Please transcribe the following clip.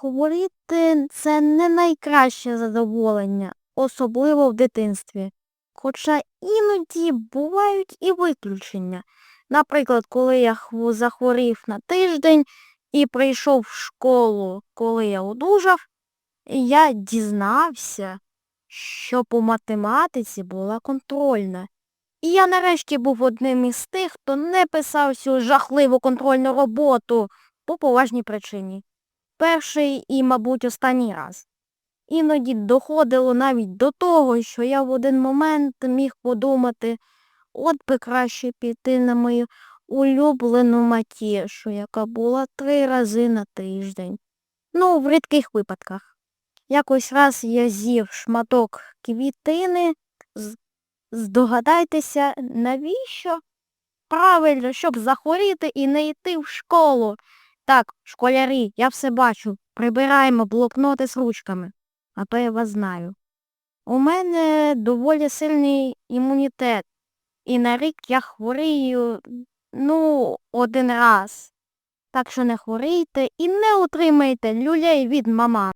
хворіти це не найкраще задоволення, особливо в дитинстві. Хоча іноді бувають і виключення. Наприклад, коли я захворів на тиждень і прийшов в школу, коли я одужав, я дізнався, що по математиці була контрольна. І я нарешті був одним із тих, хто не писав цю жахливу контрольну роботу по поважній причині. Перший і, мабуть, останній раз. Іноді доходило навіть до того, що я в один момент міг подумати, от би краще піти на мою улюблену матєшу, яка була три рази на тиждень. Ну, в рідких випадках. Якось раз я з'їв шматок квітини, здогадайтеся, навіщо? Правильно, щоб захворіти і не йти в школу. Так, школярі, я все бачу. Прибираємо блокноти з ручками. А то я вас знаю. У мене доволі сильний імунітет. І на рік я хворію, ну, один раз. Так що не хворійте і не отримайте люлей від мама.